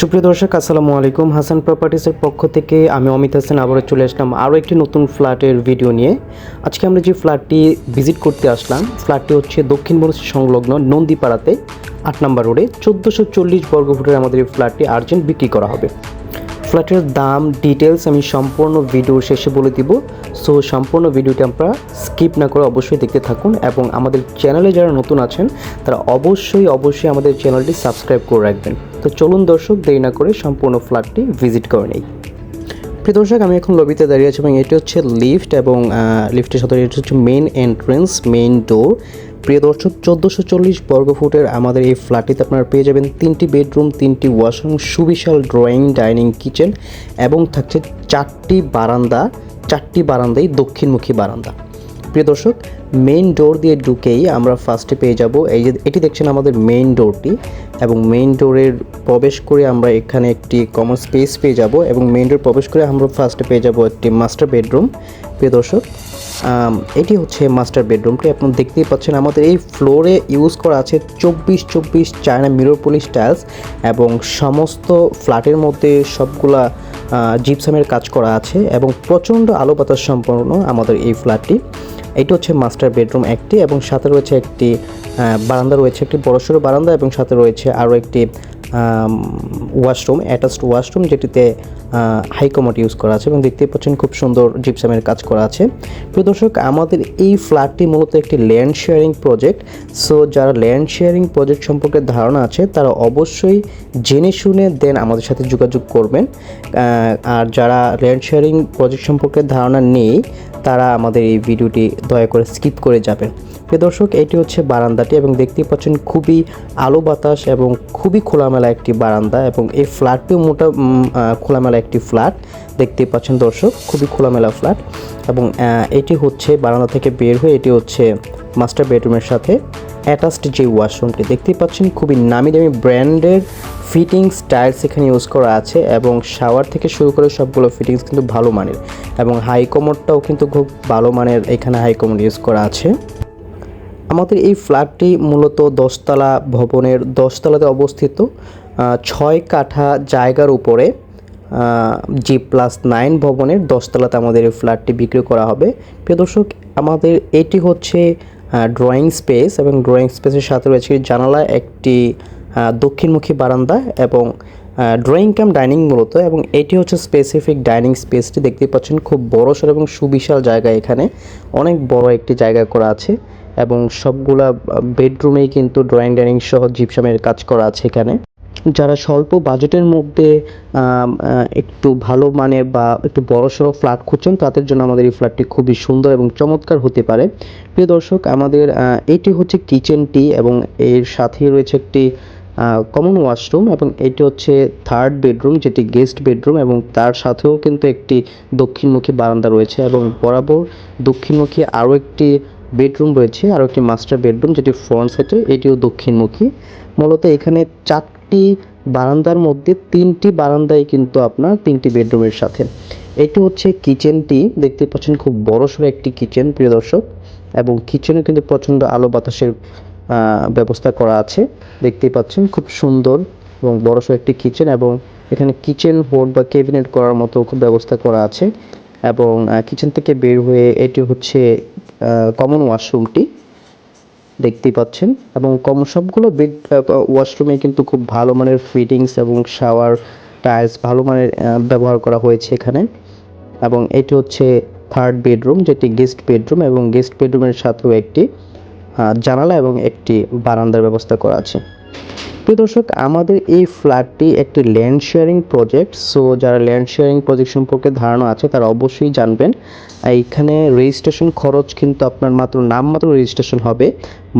সুপ্রিয় দর্শক, আসসালামু আলাইকুম। হাসান প্রপার্টিসের পক্ষ থেকে আমি অমিত হাসান আবারও চলে আসলাম আরও একটি নতুন ফ্ল্যাটের ভিডিও নিয়ে। আজকে আমরা যে ফ্ল্যাটটি ভিজিট করতে আসলাম, ফ্ল্যাটটি হচ্ছে দক্ষিণ বনশ্রী সংলগ্ন নন্দীপাড়াতে, আট নম্বর রোডে। চোদ্দোশো চল্লিশ বর্গফুটের আমাদের এই ফ্ল্যাটটি আর্জেন্ট বিক্রি করা হবে। ফ্ল্যাটের দাম ডিটেলস আমি সম্পূর্ণ ভিডিওর শেষে বলে দিব। সো সম্পূর্ণ ভিডিওটি আপনারা স্কিপ না করে অবশ্যই দেখতে থাকুন এবং আমাদের চ্যানেলে যারা নতুন আছেন, তারা অবশ্যই অবশ্যই আমাদের চ্যানেলটি সাবস্ক্রাইব করে রাখবেন। তো চলুন দর্শক, দেরি না করে সম্পূর্ণ ফ্ল্যাটটি ভিজিট করে নেই। প্রিয় দর্শক, আমি এখন লবিতে দাঁড়িয়ে আছি এবং এটি হচ্ছে লিফট এবং লিফটের সাথে এটি হচ্ছে মেন এন্ট্রেন্স মেইন ডোর প্রিয় দর্শক, চোদ্দোশো চল্লিশ বর্গ ফুটের আমাদের এই ফ্ল্যাটটিতে আপনারা পেয়ে যাবেন তিনটি বেডরুম তিনটি ওয়াশরুম সুবিশাল ড্রয়িং ডাইনিং কিচেন এবং থাকছে চারটি বারান্দা, চারটি বারান্দাই দক্ষিণমুখী বারান্দা। প্রিয় দর্শক মেইন ডোর দিয়ে ঢুকেই আমরা ফার্স্টে পেয়ে যাব। এই যে, এটি দেখছেন আমাদের মেইন ডোরটি এবং মেইন ডোরের প্রবেশ করে আমরা এখানে একটি কমন স্পেস পেয়ে যাব এবং মেইন ডোর প্রবেশ করে আমরা ফার্স্টে পেয়ে যাব একটি মাস্টার বেডরুম প্রিয় দর্শক এটি হচ্ছে মাস্টার বেডরুমটি আপনারা দেখতেই পাচ্ছেন, আমাদের এই ফ্লোরে ইউজ করা আছে চব্বিশ চব্বিশ চায়না মিরর পলিশ টাইলস এবং সমস্ত ফ্ল্যাটের মধ্যে সবগুলা জিপসামের কাজ করা আছে এবং প্রচণ্ড আলো বাতাস সম্পন্ন আমাদের এই ফ্ল্যাটটি এটি হচ্ছে মাস্টার বেডরুম একটি এবং সাথে রয়েছে একটি বারান্দা রয়েছে, একটি বড়সড় বারান্দা এবং সাথে রয়েছে আরও একটি ওয়াশরুম অ্যাটাচড ওয়াশরুম যেটিতে হাইকমোড ইউজ করা আছে এবং দেখতেই পাচ্ছেন খুব সুন্দর জিপসামের কাজ করা আছে। প্রিয় দর্শক, আমাদের এই ফ্ল্যাটটি মূলত একটি ল্যান্ড শেয়ারিং প্রজেক্ট সো যারা ল্যান্ড শেয়ারিং প্রজেক্ট সম্পর্কে ধারণা আছে, তারা অবশ্যই জেনে শুনে দেন আমাদের সাথে যোগাযোগ করবেন। আর যারা ল্যান্ড শেয়ারিং প্রজেক্ট সম্পর্কে ধারণা নেই তারা আমাদের এই ভিডিওটি দয়া করে স্কিপ করে যাবেন। প্রিয় দর্শক, এটি হচ্ছে বারান্দাটি এবং দেখতেই পাচ্ছেন খুবই আলো বাতাস এবং খুবই খোলামেলা একটি বারান্দা এবং এই ফ্ল্যাটটিও মোটা খোলামেলা একটি ফ্ল্যাট। দেখতেই পাচ্ছেন দর্শক, খুবই খোলামেলা ফ্ল্যাট এবং এটি হচ্ছে বারান্দা থেকে বের হয়ে এটি হচ্ছে মাস্টার বেডরুমের সাথে অ্যাটাচড যে ওয়াশরুমটি, দেখতেই পাচ্ছেন খুবই নামি দামি ব্র্যান্ডের ফিটিংস, টাইলস এখানে ইউজ করা আছে এবং শাওয়ার থেকে শুরু করে সবগুলো ফিটিংস কিন্তু ভালো মানের এবং হাই কমোডটাও কিন্তু খুব ভালো মানের এখানে হাই কমোড ইউজ করা আছে। আমাদের এই ফ্ল্যাটটি মূলত দশতলা ভবনের দশতলাতে অবস্থিত ছয় কাঠা জায়গার উপরে জি প্লাস নাইন ভবনের দশতলাতে আমাদের এই ফ্ল্যাটটি বিক্রি করা হবে। প্রিয় দর্শক, আমাদের এটি হচ্ছে ড্রয়িং স্পেস এবং ড্রয়িং স্পেসের সাথে রয়েছে জানালা, একটি দক্ষিণমুখী বারান্দা এবং ড্রয়িং কাম ডাইনিং মূলত এবং এটি হচ্ছে স্পেসিফিক ডাইনিং স্পেসটি দেখতে পাচ্ছেন খুব বড়সড় এবং সুবিশাল জায়গা এখানে। অনেক বড় একটি জায়গা করা আছে এবং সবগুলা বেডরুমেই কিন্তু ড্রয়িং ডাইনিং সহ জিপসামের কাজ করা আছে এখানে। যারা স্বল্প বাজেটের মধ্যে একটু ভালো মানের বা একটু বড়সড় ফ্ল্যাট খুঁজছেন, তাদের জন্য আমাদের এই ফ্ল্যাটটি খুবই সুন্দর এবং চমৎকার হতে পারে। প্রিয় দর্শক, আমাদের এটি হচ্ছে কিচেনটি এবং এর সাথেই রয়েছে একটি কমন ওয়াশরুম এবং এটি হচ্ছে থার্ড বেডরুম যেটি গেস্ট বেডরুম এবং তার সাথেও কিন্তু একটি দক্ষিণমুখী বারান্দা রয়েছে এবং বরাবর দক্ষিণমুখী আরও একটি বেডরুম রয়েছে, আরও একটি মাস্টার বেডরুম যেটি ফ্রন্ট সাইডে এটিও দক্ষিণমুখী। মূলত এখানে চারটি বারান্দার মধ্যে তিনটি বারান্দায় কিন্তু আপনার তিনটি বেডরুমের সাথে। এটি হচ্ছে কিচেনটি, দেখতে পাচ্ছেন খুব বড়সড় একটি কিচেন, প্রিয় দর্শক, এবং কিচেনে কিন্তু প্রচণ্ড আলো বাতাসের ব্যবস্থা করা আছে। দেখতেই পাচ্ছেন খুব সুন্দর এবং বড়সড় একটি কিচেন এবং এখানে কিচেন, বোর্ড বা ক্যাবিনেট করার মতো খুব ব্যবস্থা করা আছে। এবং কিচেন থেকে বের হয়ে এটি হচ্ছে কমন ওয়াশরুমটি। দেখতেই পাচ্ছেন। এবং কম সবগুলো বেড ওয়াশরুমে কিন্তু খুব ভালো মানের ফিটিংস এবং শাওয়ার টাইলস ভালো মানের ব্যবহার করা হয়েছে এখানে। এবং এটি হচ্ছে থার্ড বেডরুম যেটি গেস্ট বেডরুম এবং গেস্ট বেডরুমের সাথেও একটি জানালা এবং একটি বারান্দার ব্যবস্থা করা আছে। প্রিয় দর্শক, আমাদের এই ফ্ল্যাটটি একটি ল্যান্ড শেয়ারিং প্রজেক্ট। সো, যারা ল্যান্ড শেয়ারিং প্রজেক্ট সম্পর্কে ধারণা আছে, তারা অবশ্যই জানবেন। এইখানে রেজিস্ট্রেশন খরচ কিন্তু আপনার মাত্র নামমাত্র রেজিস্ট্রেশন হবে।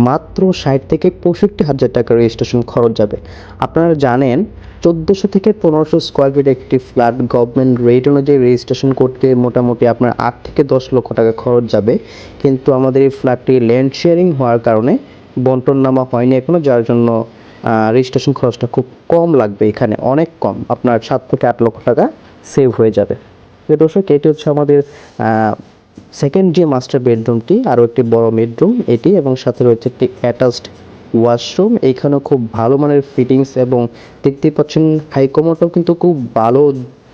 মাত্র ষাট থেকে পঁয়ষট্টি হাজার টাকা রেজিস্ট্রেশন খরচ যাবে। আপনারা জানেন, চোদ্দোশো থেকে পনেরোশো স্কোয়ার ফিট একটি ফ্ল্যাট গভর্নমেন্ট রেট অনুযায়ী রেজিস্ট্রেশন করতে মোটামুটি আপনার আট থেকে দশ লক্ষ টাকা খরচ যাবে। কিন্তু আমাদের এই ফ্ল্যাটটি ল্যান্ড শেয়ারিং হওয়ার কারণে বন্টন নামা হয়নি এখনও যার জন্য রেজিস্ট্রেশন খরচটা খুব কম লাগবে এখানে, অনেক কম। আপনার সাত থেকে আট লক্ষ টাকা সেভ হয়ে যাবে। দর্শক, এটি হচ্ছে আমাদের সেকেন্ড যে মাস্টার বেডরুমটি আরও একটি বড় বেডরুম এটি, এবং সাথে রয়েছে একটি অ্যাটাচড ওয়াশরুম এইখানেও খুব ভালো মানের ফিটিংস এবং দেখতে পাচ্ছেন হাইকমোডটাও কিন্তু খুব ভালো,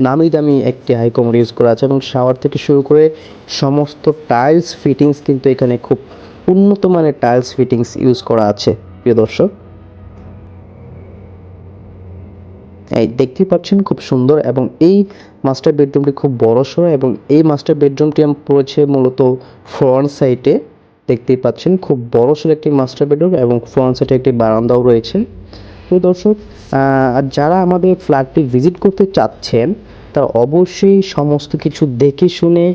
নামি দামি একটি হাইকমোড ইউজ করা আছে, এবং শাওয়ার থেকে শুরু করে সমস্ত টাইলস ফিটিংস কিন্তু এখানে খুব উন্নত মানের টাইলস ফিটিংস ইউজ করা আছে। প্রিয় দর্শক এই দেখতে পাচ্ছেন খুব সুন্দর এবং এই মাস্টার বেডরুমটি খুব বড় সড়ো এবং এই মাস্টার বেডরুমটি আম পড়েছে মূলত ফ্রন্ট সাইডে দেখতেই পাচ্ছেন খুব বড় সড়ো একটি মাস্টার বেডরুম এবং ফ্রন্ট সাইডে একটি বারান্দাও রয়েছে। তো দর্শক আর যারা আমাদের ফ্ল্যাটটি ভিজিট করতে চাচ্ছেন, তারা অবশ্যই সমস্ত কিছু দেখে শুনে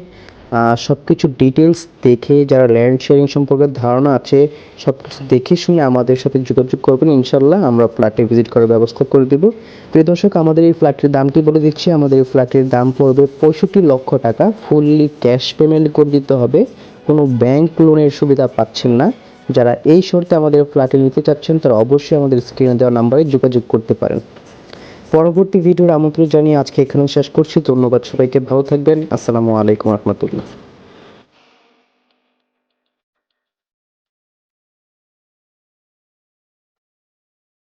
সব কিছু ডিটেলস দেখে যারা ল্যান্ড শেয়ারিং সম্পর্কে ধারণা আছে সব কিছু দেখে শুনে আমাদের সাথে যোগাযোগ করবেন ইনশাল্লাহ আমরা ফ্ল্যাটে ভিজিট করার ব্যবস্থা করে দেবো। প্রিয় দর্শক, আমাদের এই ফ্ল্যাটের দামটি বলে দিচ্ছি, আমাদের এই ফ্ল্যাটের দাম পড়বে পঁয়ষট্টি লক্ষ টাকা ফুললি ক্যাশ পেমেন্ট করে দিতে হবে, কোনো ব্যাংক লোনের সুবিধা পাচ্ছেন না। যারা এই শর্তে আমাদের ফ্ল্যাটে নিতে চাচ্ছেন, তারা অবশ্যই আমাদের স্ক্রিনে দেওয়া নাম্বারে যোগাযোগ করতে পারেন। পরবর্তী ভিডিওর আমন্ত্রণ জানিয়ে আজকে এখানে শেষ করছি। ধন্যবাদ সবাইকে, ভালো থাকবেন। আসসালামু আলাইকুম রহমতুল্লাহ।